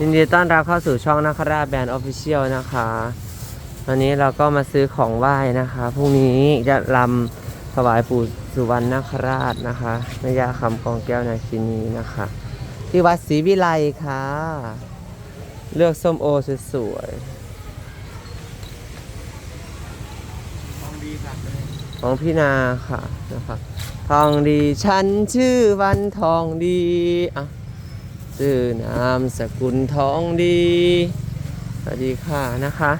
ยินดีต้อนรับเข้าสู่ช่องนาคราชแบรนด์ออฟฟิเชียลนะคะวันนี้เราก็มาซื้อของไหว้นะคะพรุ่งนี้จะลำถวายปู่สุวรรณนาคราชนะคะแม่ย่าคำกองแก้วนาคินีนะคะ ที่วัดศรีวิไลค่ะ เลือกส้มโอสวยๆของพี่นาค่ะนะคะทองดีฉันชื่อวันทองดีอะ ชื่อนามสกุลทองดีสวัสดีค่ะนะคะ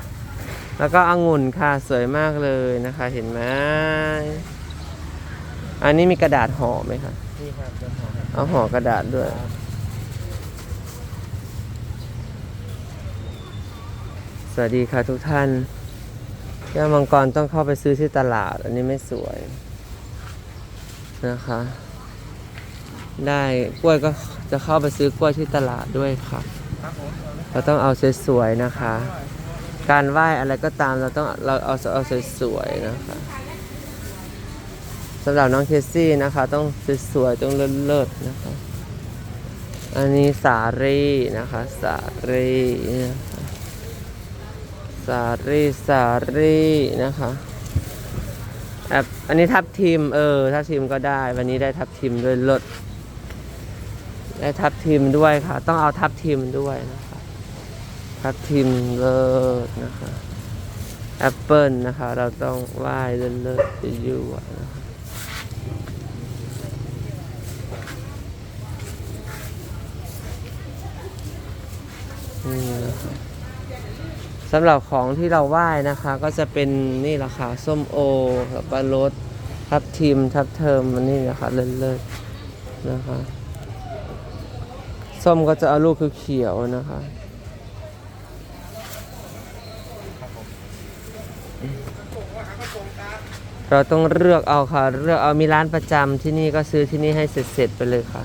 แล้วก็องุ่นค่ะสวยมากเลยนะคะ เห็นไหมอันนี้มีกระดาษห่อไหมคะนี่ครับจะขอให้เอาห่อกระดาษด้วยสวัสดีค่ะทุกท่านแก้วมังกรต้องเข้าไปซื้อที่ตลาด อันนี้ไม่สวยนะคะ ได้กล้วยก็ จะเข้าไปซื้อกล้วยที่ตลาดด้วยค่ะครับผมเอาเลยเราต้องเอาสวยๆนะคะ การไหว้อะไรก็ตามเราต้องเราเอาเอาสวยๆนะคะสำหรับน้องเคสซี่นะคะ ต้องสวยๆต้องเลิศๆนะคะ อันนี้สารีนะคะ สารีนะคะสารีสารีนะคะแอบอันนี้ทับทิมเออทับทิมก็ได้ วันนี้ได้ทับทิมด้วยเลิศ ได้ทับทิมด้วยค่ะ ต้องเอาทับทิมด้วยนะคะทับทิมเลิศนะคะแอปเปิลนะคะ เราต้องไหว้เลิศเลิศไปอยู่ะนะคะสำหรับของที่เราไหว้นะคะ ก็จะเป็นนี่แหละค่ะส้มโอกับปลารสทับทิมทับเทิมมันนี่นะคะเลิศเลิศนะคะ ส้มก็จะเอาลูกคือเขียวนะคะเราต้องเลือกเอาค่ะ เลือกเอามีร้านประจำที่นี่ก็ซื้อที่นี่ให้เสร็จๆไปเลยค่ะ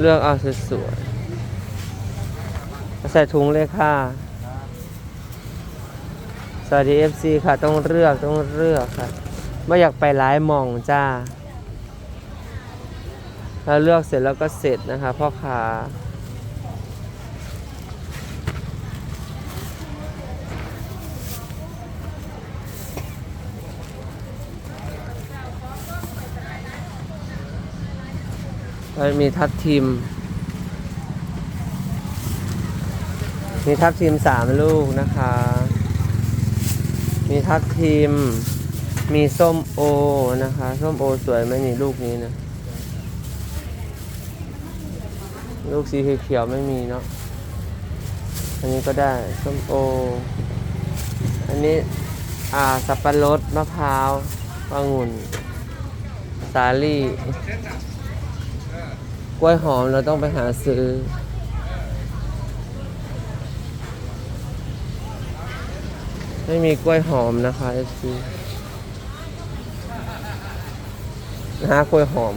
เลือกเอาสวยๆใส่ถุงเลยค่ะ สวัสดี FC ค่ะ ต้องเลือกต้องเลือกค่ะไม่อยากไปหลายมองจ้าถ้าเลือกเสร็จแล้วก็เสร็จนะคะพ่อค้าก็มีทับทิมมีทับทิมสามลูกนะคะ มีทับทิม มีส้มโอนะคะ ส้มโอสวยไหมนี่ลูกนี้นะ ลูกสีเขียวไม่มีเนาะ อันนี้ก็ได้ ส้มโอ อันนี้ อ่า สับปะรด มะพร้าวองุ่น สาลี่ กล้วยหอมเราต้องไปหาซื้อ ไม่มีกล้วยหอมนะคะ FC นะฮะกล้วยหอม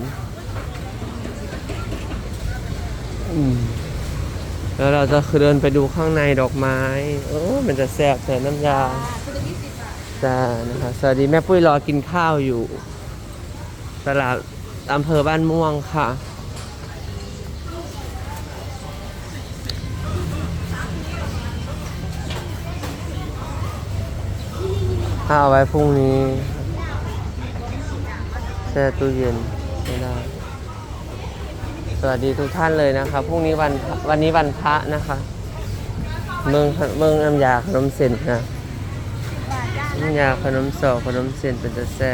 อืมแล้วเราจะเดินไปดูข้างในดอกไม้เออมันจะแซ่บแต่น้ำยาจ้านะคะสวัสดีแม่ปุ้ยรอกินข้าวอยู่ ตลาดอำเภอบ้านม่วงค่ะ ถ้าเอาไว้พรุ่งนี้แช่ตู้เย็นไม่ได้ สวัสดีทุกท่านเลยนะคะพรุ่งนี้วันวันนี้วันพระนะคะ เมืองเมืองน้ำยาขนมเส้นนะน้ำยาขนมสอกขนมเส้นเป็นจะแซ่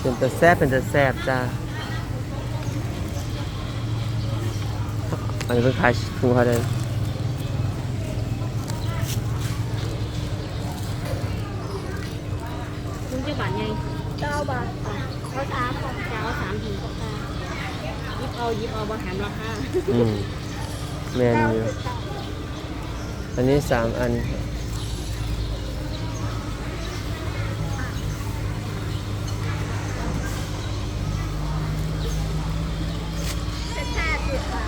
เป็นจะแซ่บเป็นจะแซ่บจ้า อันนี้เพิ่งขายถุงเขาเลยลุงจะบาทไงเก้าบาทเขาสามของเจ้าสามถุงก็ได้ยิบเอายิบเอาบาหารราคาอืมแมนอยู่อันนี้สามอันครับ เป็นห้าสิบบา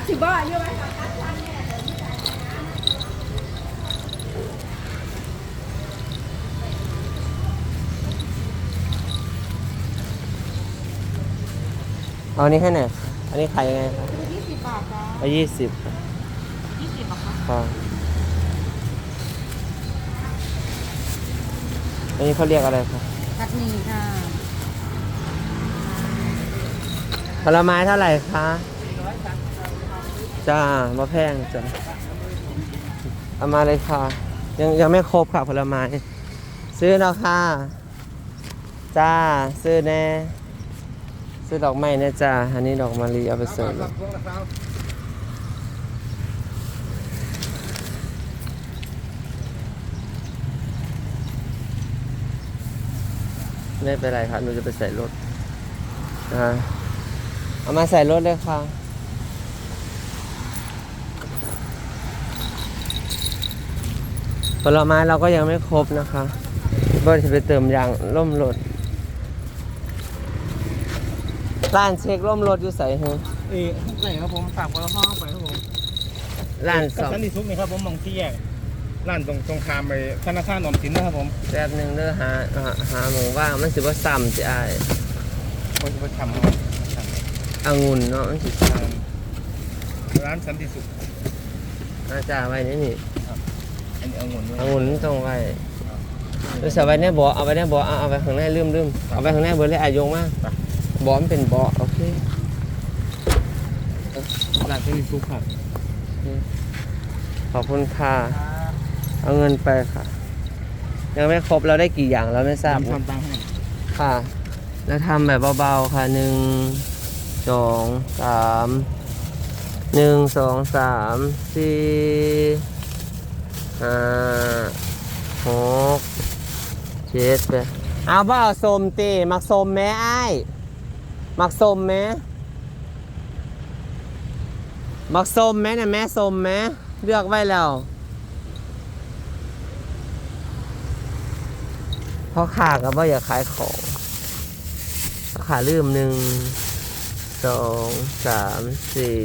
ท สิ บ่อายุไหมเอาอันนี้ให้หน่อยอันนี้ขายยังไงครับยี่สิบบาทจ้าเอายี่สิบครับยี่สิบเหรอคะครับอันนี้เขาเรียกอะไรครับผัดหมี่ค่ะผลไม้เท่าไหร่คะ จ้ามาแพงจ้ะเอามาเลยค่ะ ยังยังไม่ครบค่ะผลไม้ ซื้อแล้วค่ะ จ้า ซื้อแน่ ซื้อดอกไม้แน่จ้าอันนี้ดอกมะลิเอาไปเสิร์ฟไม่เป็นไรครับหนูจะไปใส่รถอ่าเอามาใส่รถเลยค่ะ ผลไม้เราก็ยังไม่ครบนะคะก็จะไปเติมยางร่มรถร้านเช็คร่มรถอยู่ใส่ฮะเอ้ไหนครับผมฝากคนละห้องไปครับผมร้านกัสบองสันติสุขนี่ครับผมมองที่แยกร้านตรงตรงข้ามไปธนาคารออมสินนะครับผมแป๊บหนึงเด้อหาหาหาหมองว่างมันสิว่าซ้ำจะอายคนจะไปทำครับทองุ่นเนาะมันสิซ้ำร้านสันติสุขำอาจารย์ไว้นี่นี่ อันนี้องุ่นด้วยองุ่นมันต้องไว้หรือใส่ไว้ในบ่อเอาไว้ในบ่อเอาเอาไว้ข้างในลืมลืมเอาไว้ข้างในเบอร์เลยอายงมากบ่อมันเป็นบ่อโอเคร้านสันติสุขครับขอบคุณค่ะเอาเงินไปค่ะ ยังไม่ครบเราได้กี่อย่างเราไม่ทราบ ทำนะตังค์ให้ค่ะ แล้วทำแบบเบาๆค่ะหนึ่งสองสามหนึ่งสองสามสี่ ห้าหกเจ็ดไปดเอาบ่เอาสมตีมักสมแม่ไอ้ายมักสมแม่มักสมแม่น่ะแม่สมแม่เลือกไว้แล้วเพราะขากับว่าอย่าขายของขาลืมหนึ่งสองสามสี่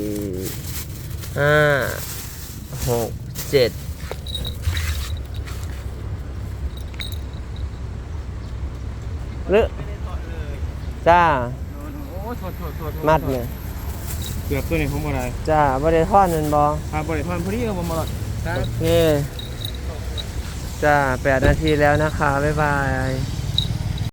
ห้าหกเจ็ด หรือจ้าโอ้โทษโทษโทษมัดเนี่ยเกือบตัวนี้ผมอะไรจ้าบริทอดเงินบอครับบริษัทพอดีครับผมมาโอเคจ้าแปดนาทีแล้วนะคะ บ๊ายบาย